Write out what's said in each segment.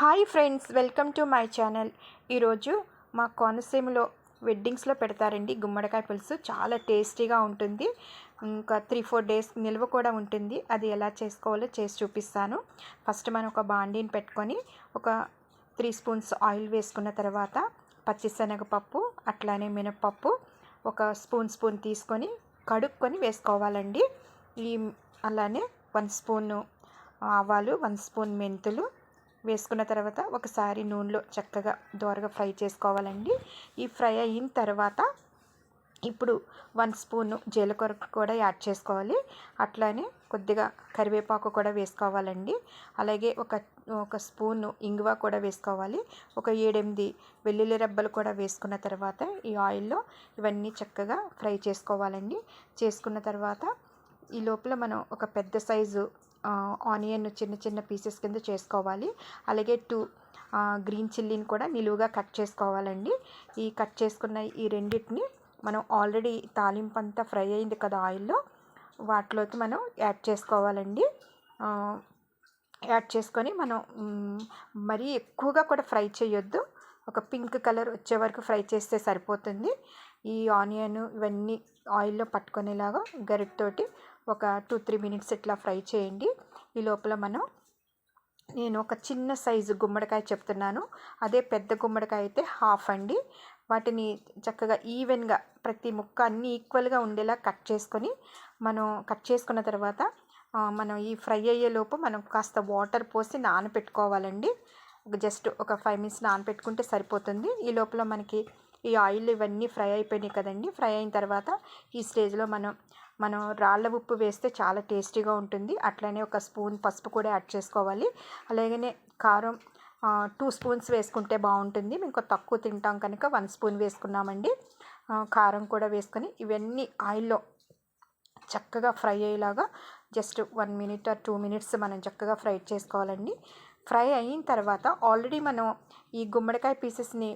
Hi friends welcome to my channel. ఈరోజు మా కోనసీమలో వెడ్డింగ్స్లో పెడతారండి గుమ్మడికాయ పులుసు. చాలా టేస్టీగా ఉంటుంది. ఇంకా త్రీ ఫోర్ డేస్ నిల్వ కూడా ఉంటుంది. అది ఎలా చేసుకోవాలో చేసి చూపిస్తాను. ఫస్ట్ మనం ఒక బాండీని పెట్టుకొని ఒక త్రీ స్పూన్స్ ఆయిల్ వేసుకున్న తర్వాత పచ్చిశనగపప్పు అట్లానే మినప్పప్పు ఒక స్పూన్ స్పూన్ తీసుకొని కడుక్కొని వేసుకోవాలండి. ఈ అలానే వన్ స్పూన్ ఆవాలు వన్ స్పూన్ మెంతులు వేసుకున్న తర్వాత ఒకసారి నూనెలో చక్కగా దోరగా ఫ్రై చేసుకోవాలండి. ఈ ఫ్రై అయిన తర్వాత ఇప్పుడు వన్ స్పూన్ జీలకర్ర కూడా యాడ్ చేసుకోవాలి. అట్లానే కొద్దిగా కరివేపాకు కూడా వేసుకోవాలండి. అలాగే ఒక ఒక స్పూన్ ఇంగువ కూడా వేసుకోవాలి. ఒక ఏడెనిమిది వెల్లుల్లి రెబ్బలు కూడా వేసుకున్న తర్వాత ఈ ఆయిల్లో ఇవన్నీ చక్కగా ఫ్రై చేసుకోవాలండి. చేసుకున్న తర్వాత ఈ లోపల మనం ఒక పెద్ద సైజు ఆనియన్ చిన్న చిన్న పీసెస్ కింద చేసుకోవాలి. అలాగే టూ గ్రీన్ చిల్లీని కూడా నిలువుగా కట్ చేసుకోవాలండి. ఈ కట్ చేసుకున్న ఈ రెండింటిని మనం ఆల్రెడీ తాలింపు అంతా ఫ్రై అయింది కదా ఆయిల్లో వాటిలోకి మనం యాడ్ చేసుకోవాలండి. యాడ్ చేసుకొని మనం మరీ ఎక్కువగా కూడా ఫ్రై చేయొద్దు. ఒక పింక్ కలర్ వచ్చే వరకు ఫ్రై చేస్తే సరిపోతుంది. ఈ ఆనియన్ ఇవన్నీ ఆయిల్లో పట్టుకునేలాగా గరిటతోటి ఒక టూ త్రీ మినిట్స్ ఇట్లా ఫ్రై చేయండి. ఈ లోపల మనం నేను ఒక చిన్న సైజు గుమ్మడికాయ చెప్తున్నాను. అదే పెద్ద గుమ్మడికాయ అయితే హాఫ్ అండి. వాటిని చక్కగా ఈవెన్గా ప్రతి ముక్క అన్నీ ఈక్వల్గా ఉండేలా కట్ చేసుకొని మనం కట్ చేసుకున్న తర్వాత మనం ఈ ఫ్రై అయ్యేలోపు మనం కాస్త వాటర్ పోసి నానపెట్టుకోవాలండి. జస్ట్ ఒక ఫైవ్ మినిట్స్ నానపెట్టుకుంటే సరిపోతుంది. ఈ లోపల మనకి ఈ ఆయిల్ ఇవన్నీ ఫ్రై అయిపోయినాయి కదండి. ఫ్రై అయిన తర్వాత ఈ స్టేజ్లో మనం మనం రాళ్ళ ఉప్పు వేస్తే చాలా టేస్టీగా ఉంటుంది. అట్లనే ఒక స్పూన్ పసుపు కూడా యాడ్ చేసుకోవాలి. అలాగనే కారం టూ స్పూన్స్ వేసుకుంటే బాగుంటుంది. మేము తక్కువ తింటాం కనుక వన్ స్పూన్ వేసుకున్నామండి. కారం కూడా వేసుకొని ఇవన్నీ ఆయిల్లో చక్కగా ఫ్రై అయ్యేలాగా just one minute or two minutes మనం చక్కగా ఫ్రై చేసుకోవాలండి. ఫ్రై అయిన తర్వాత ఆల్రెడీ మనం ఈ గుమ్మడికాయ పీసెస్ని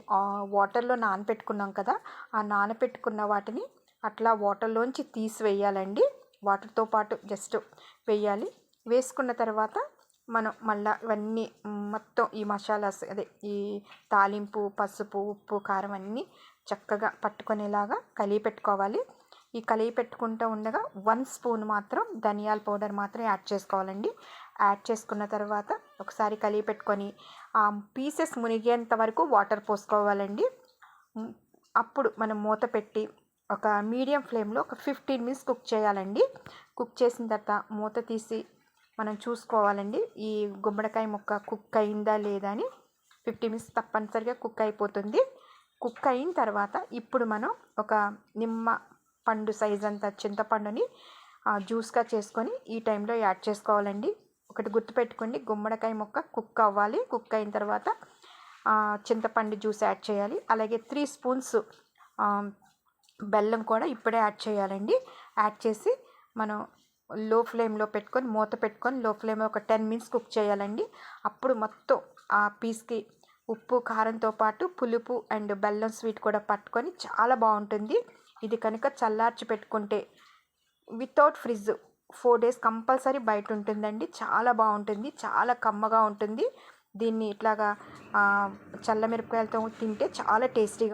వాటర్లో నానపెట్టుకున్నాం కదా ఆ నానపెట్టుకున్న వాటిని అట్లా వాటర్లోంచి తీసివేయాలండి. వాటర్తో పాటు జస్ట్ వేయాలి. వేసుకున్న తర్వాత మనం మళ్ళీ ఇవన్నీ మొత్తం ఈ మసాలాస్ అదే ఈ తాలింపు పసుపు ఉప్పు కారం అన్నీ చక్కగా పట్టుకునేలాగా కలిపి పెట్టుకోవాలి. ఈ కలిపి పెట్టుకుంటూ ఉండగా వన్ స్పూన్ మాత్రం ధనియాల పౌడర్ మాత్రం యాడ్ చేసుకోవాలండి. యాడ్ చేసుకున్న తర్వాత ఒకసారి కలిపి పెట్టుకొని ఆ పీసెస్ మునిగేంత వరకు వాటర్ పోసుకోవాలండి. అప్పుడు మనం మూత పెట్టి ఒక మీడియం ఫ్లేమ్లో ఒక ఫిఫ్టీన్ మినిట్స్ కుక్ చేయాలండి. కుక్ చేసిన తర్వాత మూత తీసి మనం చూసుకోవాలండి. ఈ గుమ్మడికాయ ముక్క కుక్ అయిందా లేదా అని ఫిఫ్టీ మినిట్స్ తప్పనిసరిగా కుక్ అయిపోతుంది. కుక్ అయిన తర్వాత ఇప్పుడు మనం ఒక నిమ్మ పండు సైజ్ అంత చింతపండుని జ్యూస్గా చేసుకొని ఈ టైంలో యాడ్ చేసుకోవాలండి. ఒకటి గుర్తుపెట్టుకోండి గుమ్మడికాయ ముక్క కుక్ అవ్వాలి. కుక్ అయిన తర్వాత చింతపండు జ్యూస్ యాడ్ చేయాలి. అలాగే త్రీ స్పూన్స్ బెల్లం కూడా ఇప్పుడే యాడ్ చేయాలండి. యాడ్ చేసి మనం లో ఫ్లేమ్లో పెట్టుకొని మూత పెట్టుకొని లో ఫ్లేమ్లో ఒక టెన్ మినిట్స్ కుక్ చేయాలండి. అప్పుడు మొత్తం ఆ పీస్కి ఉప్పు కారంతో పాటు పులుపు అండ్ బెల్లం స్వీట్ కూడా పట్టుకొని చాలా బాగుంటుంది. ఇది కనుక చల్లార్చి పెట్టుకుంటే without fridge four days compulsory బయట ఉంటుందండి. చాలా బాగుంటుంది. చాలా కమ్మగా ఉంటుంది. దీన్ని ఇట్లాగా చల్ల మిరపకాయలతో తింటే చాలా టేస్టీగా